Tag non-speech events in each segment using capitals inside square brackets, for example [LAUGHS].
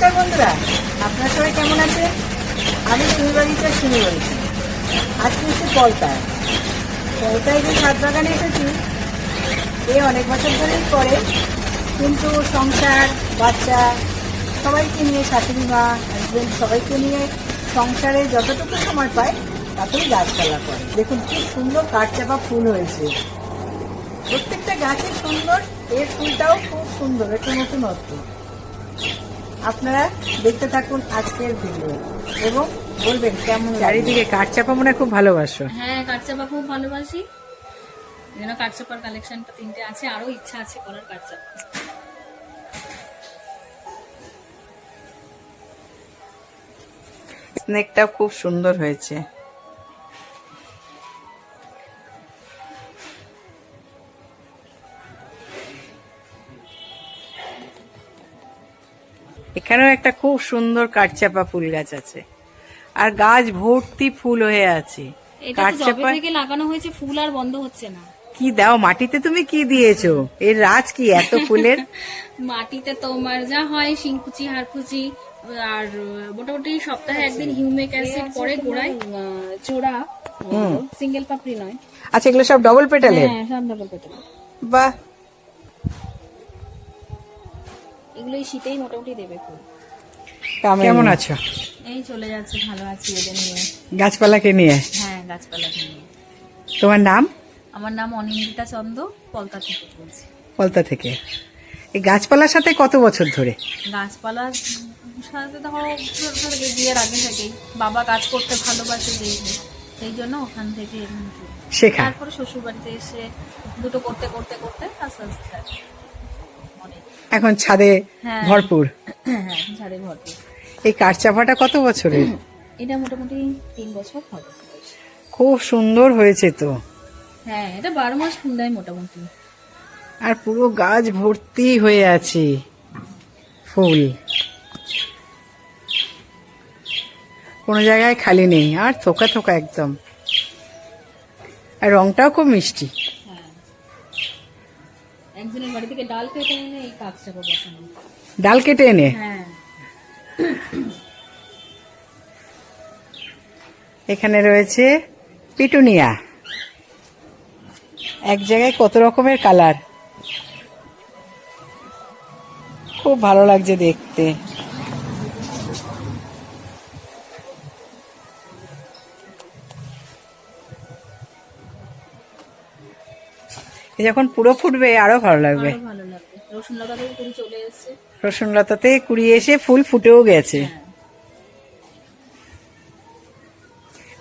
নমস্কার বন্ধুরা, আপনারা সবাই কেমন আছেন? আমি শিমিবাড়িতে শিমি বলছি। আজকে এসেছি কলতায় কলতায় যে ছাদ বাগানে এসেছি, এ অনেক বছর ধরেই করে কিন্তু সংসার, বাচ্চা, সবাইকে নিয়ে, শাশুড়ি মা হাজবেন্ড সবাইকে নিয়ে সংসারে যতটুকু সময় পায়, তাতেই গাছপালা করে দেখুন, কি সুন্দর কাঠচাপা ফুল হয়েছে। প্রত্যেকটা গাছে সুন্দর, এর ফুলটাও খুব সুন্দর একটু নতুনত্ব আপনারা দেখতে থাকুন আজকের ভিডিও এবং বলবেন কেমন চারিদিকে কাঠচাপা মনে খুব ভালোবাসো। হ্যাঁ কাঠচাপা খুব ভালোবাসি। যেন কাঠ কাঠচাপার কালেকশনটা তিনটে আছে আরও ইচ্ছা আছে করার কাঠচাপা স্নেকটা খুব সুন্দর হয়েছে। এখানেও একটা খুব সুন্দর কাঠচাপা ফুল গাছ আছে। আর গাছ ভর্তি ফুল হয়ে আছে। কাঠচাপা থেকে লাগানো হয়েছে ফুল আর বন্ধ হচ্ছে না। কি দাও মাটিতে তুমি কি দিয়েছ? এর রাজ কি এত ফুলের? [LAUGHS] মাটিতে তোমার যা হয় শিংকুচি হাড়কুচি আর মোটামুটি সপ্তাহে একদিন হিউমিক অ্যাসিড পরে গোড়ায়। জোড়া সিঙ্গেল পাপড়ি নয়। আচ্ছা এগুলো সব ডবল পেটালের? হ্যাঁ সব ডাবল পেটাল বাহ। এগুলো এই শীতেই মোটামুটি দেবে ফুল। কেমন আছো? এই চলে যাচ্ছে ভালো আছি এদের নিয়ে। গাছপালাকে নিয়ে? হ্যাঁ গাছপালা নিয়ে। তোমার নাম? আমার নাম অনিন্দিতা চন্দ কলকা থেকে বলছি। পলতা থেকে। এই গাছপালার সাথে কত বছর ধরে? গাছপালার সাথে ধরো বিয়ের আগে থেকেই। বাবা কাজ করতে ভালোবাসে যেই সেই জন্য ওখান থেকে। শেখা। তারপরে শ্বশুর বাড়িতে এসে দুটো করতে করতে করতে আস্তে আস্তে। এখন ছাদে হ্যাঁ। ভরপুর। হ্যাঁ এখন ছাদে এই কাঠচাপাটা কত বছরের? [CLEARS THROAT] এটা মোটামুটি তিন বছর হবে খুব সুন্দর হয়েছে তো। হ্যাঁ এটা বারো মাস ফুল দেয় মোটামুটি। আর পুরো গাছ ভর্তি হয়ে আছে ফুল। কোনো জায়গায় খালি নেই আর থোকা থোকা একদম। আর রংটাও খুব মিষ্টি। হ্যাঁ একজনের বাড়ি থেকে ডাল কেটে এনে এই কাজটা ডাল কেটে এনে? হ্যাঁ। এখানে রয়েছে পিটুনিয়া। এক জায়গায় কত রকমের কালার? খুব ভালো লাগছে দেখতে। যখন পুরো ফুটবে আরও ভালো লাগবে। রসুন লতাতে কুড়িয়ে এসে ফুল ফুটেও গেছে। হ্যাঁ।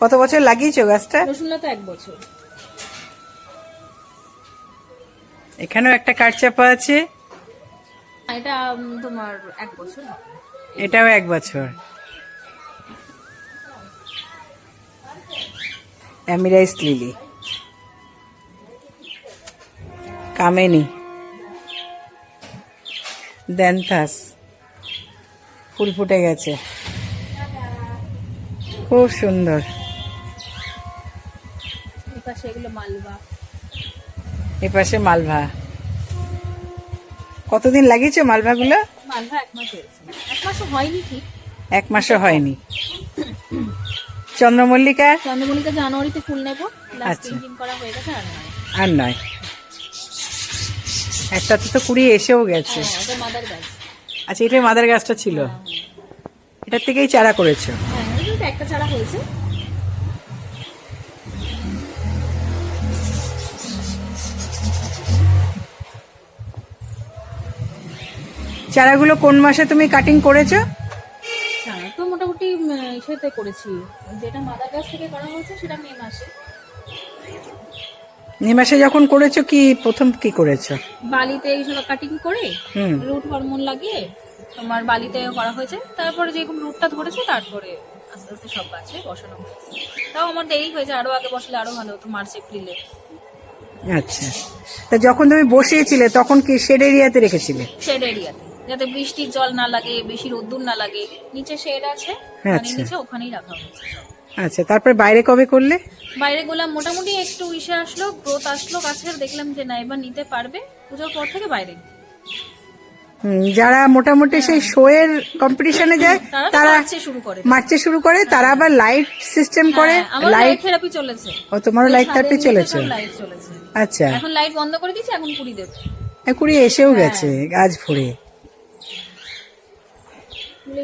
কত বছর লাগিয়েছো গাছটা? রসুন লতা এক বছর। এখানেও একটা কাঠচাপা আছে। এটা তোমার এক বছর। এটাও এক বছর। অ্যামিরাইস লিলি। কামেনি। দেনথাস ফুল ফুটে গেছে। খুব সুন্দর। এপাশে মালভা। কতদিন লাগিয়েছে মালভাগুলো? মালভা এক মাস হয়েছে। এক মাসও হয়নি ঠিক। এক মাসও হয়নি। চন্দ্রমল্লিকা চন্দ্রমল্লিকা জানুয়ারিতে ফুল নেব। আচ্ছা। আর নয়। একটাতে তো কুড়ি এসেও গেছে। হ্যাঁ আচ্ছা এটা মাদার গাছটা ছিল? এটার থেকেই চারা করেছ? হ্যাঁ একটা চারা হয়েছে। চারাগুলো কোন মাসে তুমি কাটিং করেছ? তো মোটামুটি ইসেতে করেছি। যেটা মাদার গাছ থেকে করা হয়েছে সেটা মে মাসে। মে মাসে যখন করেছ কি প্রথম কি করেছ? বালিতে এইসব কাটিং করে হুম। রুট হরমোন লাগিয়ে তোমার বালিতে করা হয়েছে। তারপরে যেরকম রুটটা ধরেছে তারপরে আস্তে আস্তে সব গাছে বসানো হয়েছে। তাও আমার দেরি হয়েছে আরও আগে বসলে আরও ভালো হতো মার্চ এপ্রিলে। আচ্ছা। তা যখন তুমি বসিয়েছিলে তখন কি শেড এরিয়াতে রেখেছিলে? শেড এরিয়াতে যাতে বৃষ্টির জল না লাগে বেশি রোদ্দুর না লাগে। নিচে শেড আছে মানে আচ্ছা। নিচে ওখানেই রাখা হয়েছে সব। আচ্ছা তারপরে বাইরে কবে করলে? বাইরে গোলাম মোটামুটি একটু ইসে আসলো গ্রোথ আসলো গাছের দেখলাম যে না এবার নিতে পারবে। পুজোর পর থেকে বাইরে। হুম, যারা মোটামুটি সেই শো এর কম্পিটিশনে যায় তারা তো তারা মার্চে শুরু করে। মারতে শুরু করে তারা আবার লাইট সিস্টেম করে হ্যাঁ, লাইট থেরাপি চলেছে। ও তোমারও লাইট থেরাপি চলেছে? লাইট চলেছে। আচ্ছা। এখন লাইট বন্ধ করে দিয়েছি এখন পুরি দেব। কুড়ি এসেও গেছে গাছ ভরে।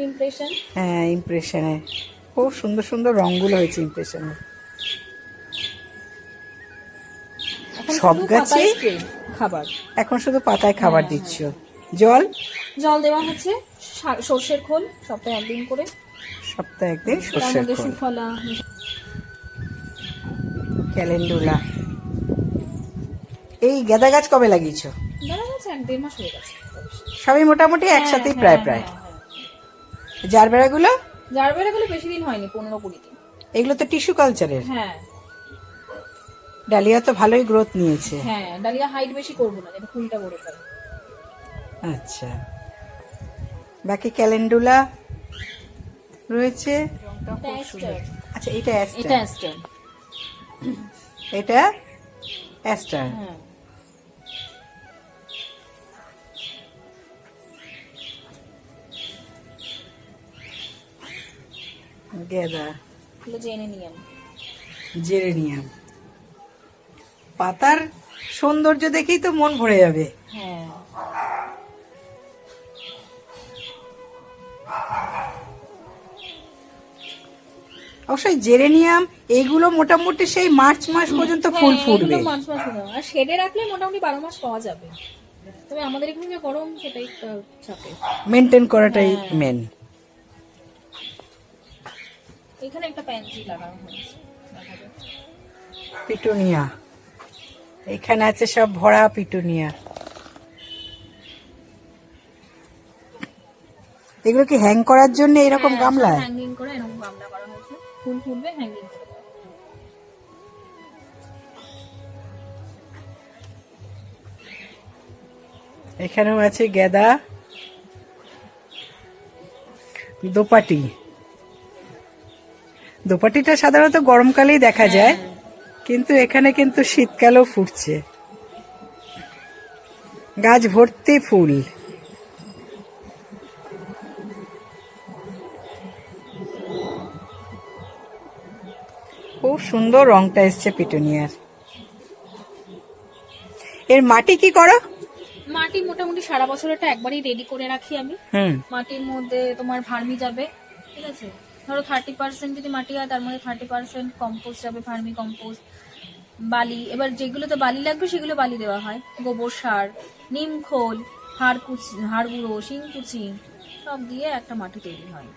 ইমপ্রেশন হ্যাঁ ইমপ্রেশনে খুব সুন্দর সুন্দর রংগুলো হয়েছে ইমপ্রেশনে সব গাছেই খাবার। এখন শুধু পাতায় খাবার দিচ্ছ। জল? জল দেওয়া হচ্ছে সর্ষের খোল সপ্তাহে একদিন করে। সপ্তাহে একদিন সর্ষের খোল। ক্যালেন্ডুলা। এই গাঁদা গাছ কবে লাগিয়েছো? গেছে হয়ে গেছে। সবই মোটামুটি একসাথেই হ্যাঁ, প্রায় হ্যাঁ, প্রায়। হ্যাঁ, হ্যাঁ। যার বেড়াগুলো বেশি দিন হয়নি পনেরো কুড়ি দিন। এগুলো তো টিস্যু কালচারের। হ্যাঁ। ডালিয়া তো ভালোই গ্রোথ নিয়েছে। হ্যাঁ ডালিয়া হাইট বেশি করব না যেটা ফুলটা বড় করে আচ্ছা। বাকি ক্যালেন্ডুলা রয়েছে? আচ্ছা এটা এটা অ্যাস্টার অ্যাস্টার এটা অ্যাস্টার গেদা। জেরেনিয়াম পাতার সৌন্দর্য দেখেই তো মন ভরে যাবে। হ্যাঁ। অবশ্যই জেরেনিয়াম এইগুলো মোটামুটি সেই মার্চ মাস পর্যন্ত ফুল হ্যাঁ, ফুটবে। এগুলো মার্চ মাস। আর শেডে রাখলে মোটামুটি বারো মাস পাওয়া যাবে। তবে আমাদের এখানে যে গরম সেটাই চাপে। মেনটেন করাটাই হ্যাঁ। মেন এখানে একটা প্যান্সি লাগানো হয়েছে। পিটুনিয়া। এখানে আছে সব ভরা পিটুনিয়া। এগুলো কি হ্যাং করার জন্য এরকম হ্যাঁ, হ্যাঙ্গিং করে এরকম গামলা করা হয়েছে। ফুল ফুলবে হ্যাঙ্গিং করে। এখানেও আছে গেদা। দোপাটি। দোপাটিটা সাধারণত গরমকালেই দেখা যায় কিন্তু এখানে কিন্তু শীতকালেও ফুটছে। গাছ ভর্তি ফুল। খুব সুন্দর রংটা এসছে পিটুনিয়ার। এর মাটি কি করো? মাটি মোটামুটি সারা বছর এটা একবারই রেডি করে রাখি আমি। মাটির মধ্যে তোমার ভার্মি যাবে ঠিক আছে? ধরো থার্টি পার্সেন্ট যদি মাটি হয় তার মধ্যে থার্টি পার্সেন্ট কম্পোস্ট যাবে ভার্মি কম্পোস্ট বালি। এবার যেগুলোতে বালি লাগবে সেগুলো বালি দেওয়া হয়। গোবর সার নিম খোল হাড় কুচি হাড় গুঁড়ো শিংকুচি সব দিয়ে একটা মাটি তৈরি হয়।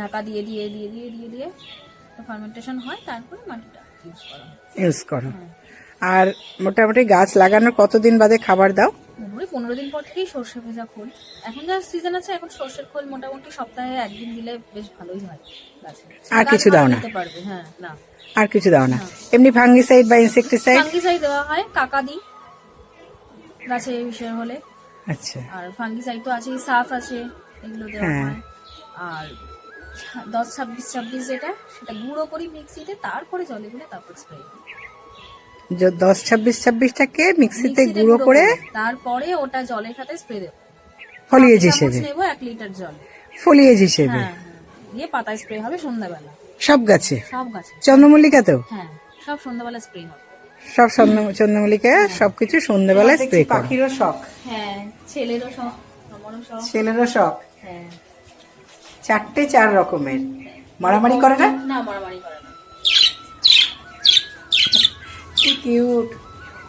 ঢাকা দিয়ে দিয়ে দিয়ে দিয়ে দিয়ে দিয়ে ফার্মেন্টেশন হয় তারপরে মাটিটা ইউজ করা হয়। ইউজ করো। আর মোটামুটি গাছ লাগানোর কতদিন বাদে খাবার দাও? মোটামুটি পনেরো দিন পর থেকেই সর্ষে ভেজা খোল। এখন যা সিজন আছে এখন সর্ষের খোল মোটামুটি সপ্তাহে একদিন দিলে বেশ ভালোই হয় আর কিছু দাও না? পারবে হ্যাঁ না। আর কিছু দাও না। এমনি ফাঙ্গিসাইড বা ইনসেকটিসাইড ফাঙ্গিসাইড দেওয়া হয় কাকা দিই গাছে এই বিষয় হলে। আচ্ছা। আর ফাঙ্গিসাইড তো আছেই সাফ আছে এগুলো দেওয়া হ্যাঁ। হয়। আর দশ ছাব্বিশ ছাব্বিশ যেটা সেটা গুঁড়ো করি মিক্সিতে তারপরে জলে গুলে তারপর স্প্রে য- দশ ছাব্বিশ ছাব্বিশটাকে মিক্সিতে গুঁড়ো করে তারপরে ওটা জলের সাথে স্প্রে দেবো। ফলিয়েজ হিসেবে। নেব এক লিটার জল। ফলিয়েজ হিসেবে। হ্যাঁ হ্যাঁ। দিয়ে পাতায় স্প্রে হবে সন্ধ্যাবেলা। সব গাছে? সব গাছে। চন্দ্রমল্লিকাতেও হ্যাঁ সব সন্ধ্যাবেলা স্প্রে হবে। সব চন্দ্র- চন্দ্রমল্লিকা সবকিছু সন্ধ্যেবেলায় স্প্রে করো। পাখিরও শখ। হ্যাঁ ছেলেরও শখ ছেলেরও শখ। হ্যাঁ। চারটে চার রকমের। মারামারি করে না? না মারামারি করে না কি কিউট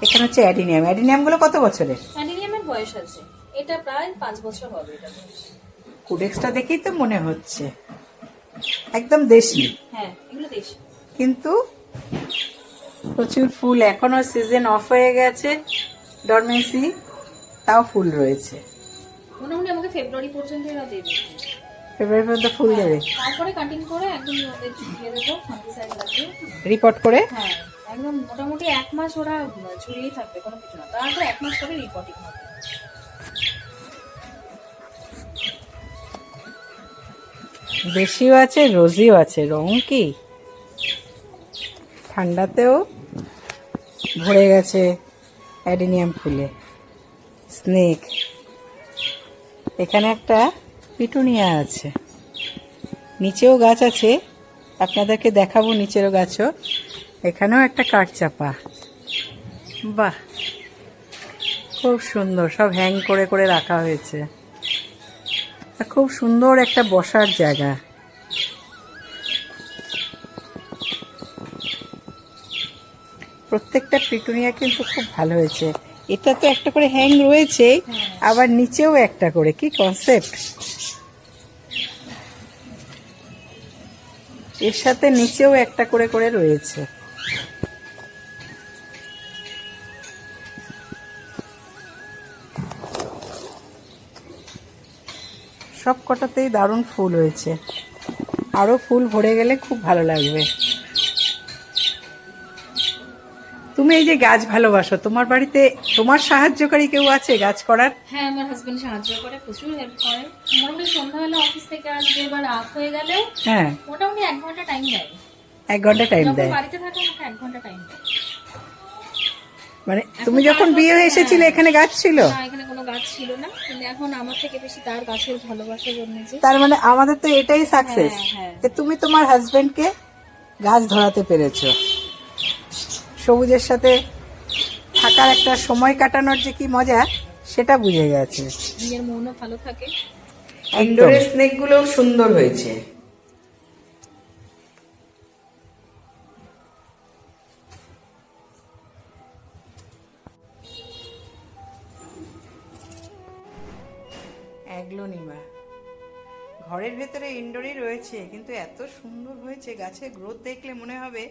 এখানে হচ্ছে অ্যাডিনিয়াম। অ্যাডিনিয়ামগুলো কত বছরের? অ্যান্টিনিয়ামের বয়স আছে। এটা প্রায় পাঁচ বছর হবে এটা। কুডেক্সটা দেখেই তো মনে হচ্ছে। একদম দেশি। হ্যাঁ এগুলো দেশি। কিন্তু প্রচুর ফুল। এখনও সিজন অফ হয়ে গেছে। ডরমেন্সি তাও ফুল রয়েছে। মোটামুটি আমাকে ফেব্রুয়ারি পর্যন্ত এরা দেবে। ফেব্রুয়ারি পর্যন্ত ফুল দেবে। তারপরে কাটিং করে একদম ছড়িয়ে দেবো রিপোর্ট করে? হ্যাঁ। একদম মোটামুটি এক মাস ওরা ছড়িয়েই থাকবে, কোনো কিছু না। তারপর এক মাস পরে রিপোর্টিং হবে। বেশিও আছে, রোজিও আছে। রং কি? ঠান্ডাতেও ভরে গেছে অ্যাডিনিয়াম ফুলে। স্নেক। এখানে একটা পিটুনিয়া আছে। নিচেও গাছ আছে। আপনাদেরকে দেখাবো নিচেরও গাছও। এখানেও একটা কাঠচাপা। বাহ, খুব সুন্দর, সব হ্যাং করে করে রাখা হয়েছে। খুব সুন্দর একটা বসার জায়গা। প্রত্যেকটা পিটুনিয়া কিন্তু খুব ভালো হয়েছে। এটা তো একটা করে হ্যাং রয়েছে, আবার নিচেও একটা করে, কি কনসেপ্ট এর সাথে নিচেও একটা করে করে রয়েছে। সব কটাতেই দারুণ ফুল হয়েছে। আরও ফুল ভরে গেলে খুব ভালো লাগবে। তুমি এই যে গাছ ভালোবাসো তোমার বাড়িতে তোমার সাহায্যকারী কেউ আছে গাছ করার? হ্যাঁ আমার হাজবেন্ড সাহায্য করে প্রচুর হেল্প করে। মোটামুটি সন্ধ্যাবেলা অফিস থেকে আসবে বা রাত হয়ে গেলেও হ্যাঁ। মোটামুটি এক ঘণ্টা টাইম দেয়। এক ঘণ্টা টাইম দেয়। বাড়িতে থাকে আমাকে এক ঘণ্টা টাইম দেয়। মানে তুমি যখন বিয়ে হয়ে। এসেছিলে এখানে গাছ ছিল? এখানে গাছ ছিল না। কিন্তু এখন আমার থেকে বেশি তার গাছের ভালোবাসা জন্মেছে তার মানে আমাদের তো এটাই সাকসেস হ্যাঁ, হ্যাঁ। যে তুমি তোমার হাজবেন্ডকে গাছ ধরাতে পেরেছ। সবুজের সাথে থাকার একটা সময় কাটানোর যে কি মজা সেটা বুঝে গেছে। নিজের মনও ভালো থাকে। ইনডোরের স্নেকগুলো সুন্দর হয়েছে। অ্যাগ্লোনিমা ঘরের ভেতরে ইনডোরই রয়েছে কিন্তু এত সুন্দর হয়েছে গাছের গ্রোথ দেখলে মনে হবে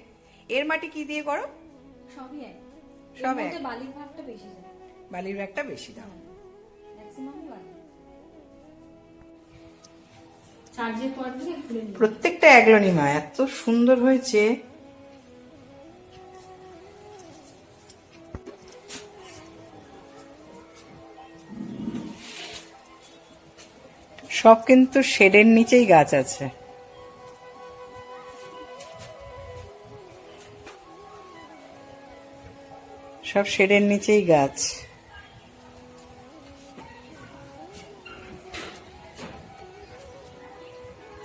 এর মাটি কি দিয়ে করো? সবই এক। সব এক। বালির ভাগটা বেশি যায় বালির ব্যাগটা বেশি দাও। নিই প্রত্যেকটা অ্যাগ্লোনিমা এত সুন্দর হয়েছে। সব কিন্তু শেডের নিচেই গাছ আছে। সব শেডের নিচেই গাছ।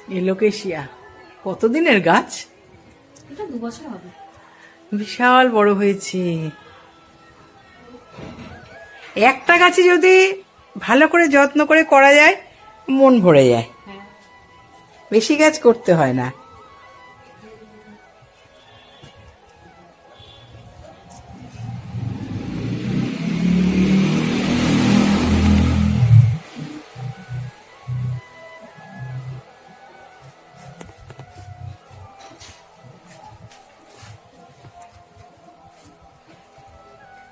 এলোকেশিয়া কতদিনের গাছ? এটা দু বছর হবে। বিশাল বড় হয়েছে। একটা গাছে যদি ভালো করে যত্ন করে করা যায় মন ভরে যায়। হ্যাঁ। বেশি গাছ করতে হয় না।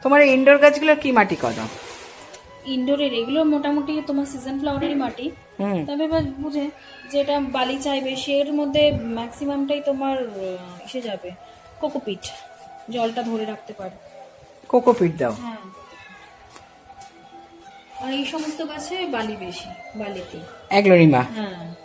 তোমার ইনডোর গাছগুলোর কি মাটি কত ইনডোরের এগুলো মোটামুটি তোমার সিজন ফ্লাওয়ারেরই মাটি। তবে এবার বুঝে যেটা বালি চাইবে সের মধ্যে ম্যাক্সিমামটাই তোমার এসে যাবে। কোকোপিট। জলটা ধরে রাখতে পারে। কোকোপিট দাও। হ্যাঁ। আর এই সমস্ত গাছে বালি বেশি বালিতে। অ্যাগ্লোনিমা হ্যাঁ।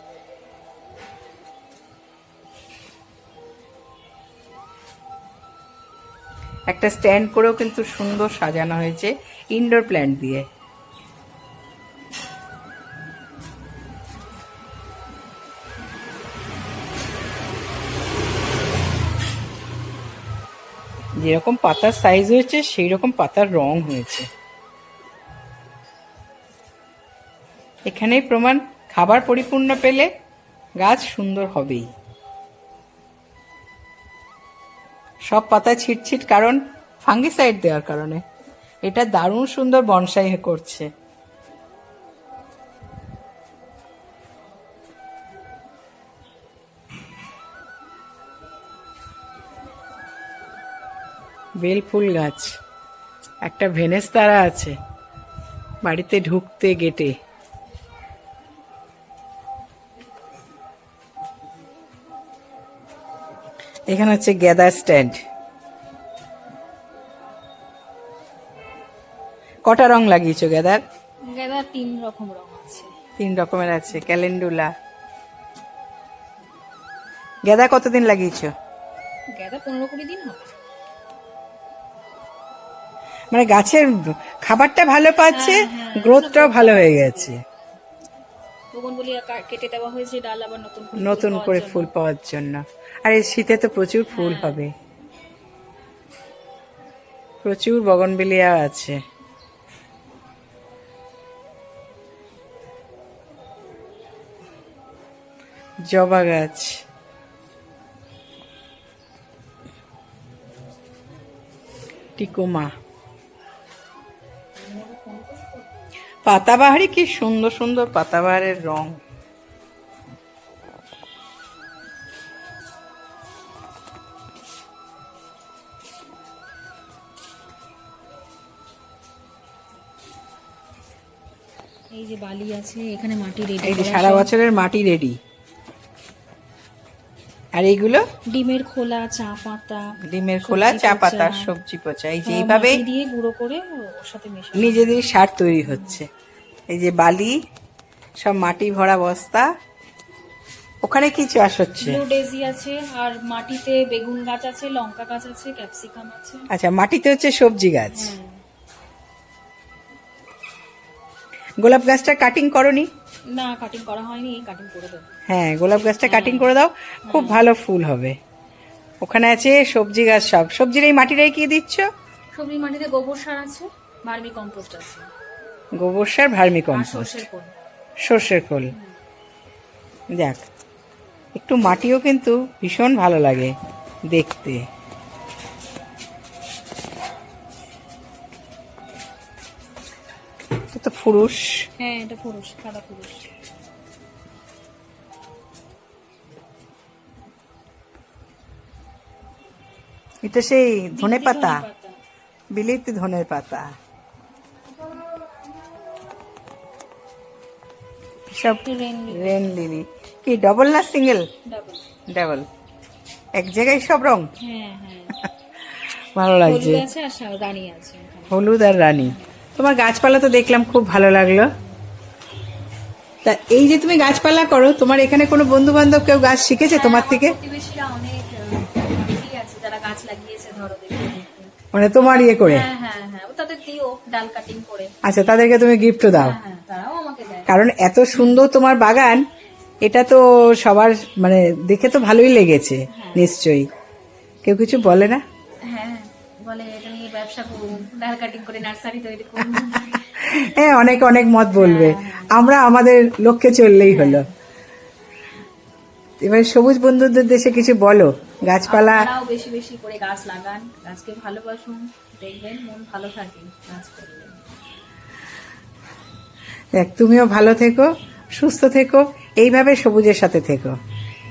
একটা স্ট্যান্ড করেও কিন্তু সুন্দর সাজানো হয়েছে ইনডোর প্ল্যান্ট দিয়ে। যেরকম পাতার সাইজ হয়েছে সেই রকম পাতার রং হয়েছে। এখানেই প্রমাণ, খাবার পরিপূর্ণ পেলে গাছ সুন্দর হবেই। সব পাতা ছিটছিট কারণ ফাঙ্গিসাইড দেওয়ার কারণে। এটা দারুণ সুন্দর বনসাই করছে। বেলফুল গাছ। একটা ভেনেস তারা আছে। বাড়িতে ঢুকতে গেটে। এখানে হচ্ছে গ্যাদার স্ট্যান্ড। কটা রং লাগিয়েছো গ্যাদার? গেদা তিন রকম রং আছে। তিন রকমের আছে ক্যালেন্ডুলা। গেদা কতদিন লাগিয়েছো? গেদা পনেরো কুড়ি দিন হবে। মানে গাছের খাবারটা ভালো পাচ্ছে গ্রোথটাও ভালো হয়ে গেছে। কেটে দেওয়া হয়েছে ডাল আবার নতুন করে ফুল নতুন পাওয়ার করে জন্য। ফুল পাওয়ার জন্য। আর এই শীতে তো প্রচুর ফুল হ্যাঁ। হবে। প্রচুর বগনবেলিয়া আছে। জবা গাছ। টিকুমা। পাতাবাহারি কি সুন্দর সুন্দর পাতাবাহারের রং। এই যে বালি আছে এখানে মাটি রেডি সারা বছরের মাটি রেডি আর এইগুলো? ডিমের খোলা চা পাতা ডিমের খোলা চা। পাতা সবজি পচা। এই যে সব এইভাবেই দিয়ে গুঁড়ো করে ওর সাথে মেশানো। নিজেদের সার তৈরি হচ্ছে। এই যে বালি সব মাটি ভরা বস্তা। ওখানে কি চাষ হচ্ছে? ডেজি আছে আর মাটিতে বেগুন গাছ আছে লঙ্কা গাছ আছে ক্যাপসিকাম আছে। আচ্ছা মাটিতে হচ্ছে সবজি গাছ। হ্যাঁ। গোলাপ গাছটা কাটিং করনি? না কাটিং করা হয়নি কাটিং করে দেবো। হ্যাঁ গোলাপ গাছটা কাটিং করে দাও খুব ভালো ফুল হবে। ওখানে আছে সবজি গাছ সব। সবজির এই মাটিটাই কি দিচ্ছ? সবজি মাটিতে গোবর সার আছে ভার্মি কম্পোস্ট আছে। গোবর সার ভার্মি কম্পোস্ট। সর্ষের খোল। যাক একটু মাটিও কিন্তু ভীষণ ভালো লাগে দেখতে। ফুরুষ হ্যাঁ এটা পুরুষ সাদা পুরুষ। এটা সেই ধনে পাতা বিলিতি ধনের পাতা সব রেন লিলি। কি ডবল না সিঙ্গেল ডাবল ডাবল এক জায়গায় সব রং? হ্যাঁ হ্যাঁ। [LAUGHS] ভালো লাগছে। হলুদ আর রানী। তোমার গাছপালা তো দেখলাম খুব ভালো লাগল। তা এই যে তুমি গাছপালা করো তোমার এখানে কোনো বন্ধু বান্ধব কেউ গাছ শিখেছে তোমার থেকে। মানে তোমার ইয়ে করে? হ্যাঁ হ্যাঁ হ্যাঁ আচ্ছা তাদেরকে তুমি গিফটও দাও। হ্যাঁ হ্যাঁ কারণ এত সুন্দর তোমার বাগান এটা তো সবার মানে দেখে তো ভালোই লেগেছে নিশ্চয়ই। কেউ কিছু বলে না? হ্যাঁ বলে এটা ব্যবসা করুন ডাল কাটিং করে নার্সারি তৈরি করুন হ্যাঁ অনেক অনেক মত বলবে। আমরা আমাদের লক্ষ্যে চললেই হলো। এবার সবুজ বন্ধুদের দেশে কিছু বলো। গাছপালা বেশি বেশি করে গাছ লাগান। গাছকে ভালোবাসুন দেখবেন মন ভালো থাকে গাছ দেখ তুমিও ভালো থেকো সুস্থ থেকো এইভাবে সবুজের সাথে থেকো।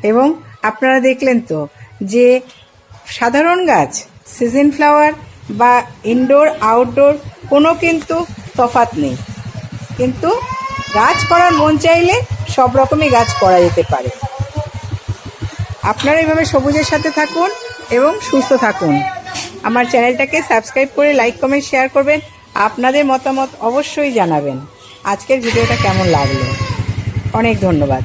এবং আপনারা দেখলেন তো যে সাধারণ গাছ সিজন ফ্লাওয়ার বা ইনডোর আউটডোর কোনো কিন্তু তফাত নেই। কিন্তু গাছ করার মন চাইলে সব রকমই গাছ করা যেতে পারে। আপনারা এইভাবে সবুজের সাথে থাকুন এবং সুস্থ থাকুন। আমার চ্যানেলটাকে সাবস্ক্রাইব করে লাইক, কমেন্ট, শেয়ার করবেন। আপনাদের মতামত অবশ্যই জানাবেন। আজকের ভিডিওটা কেমন লাগল? অনেক ধন্যবাদ।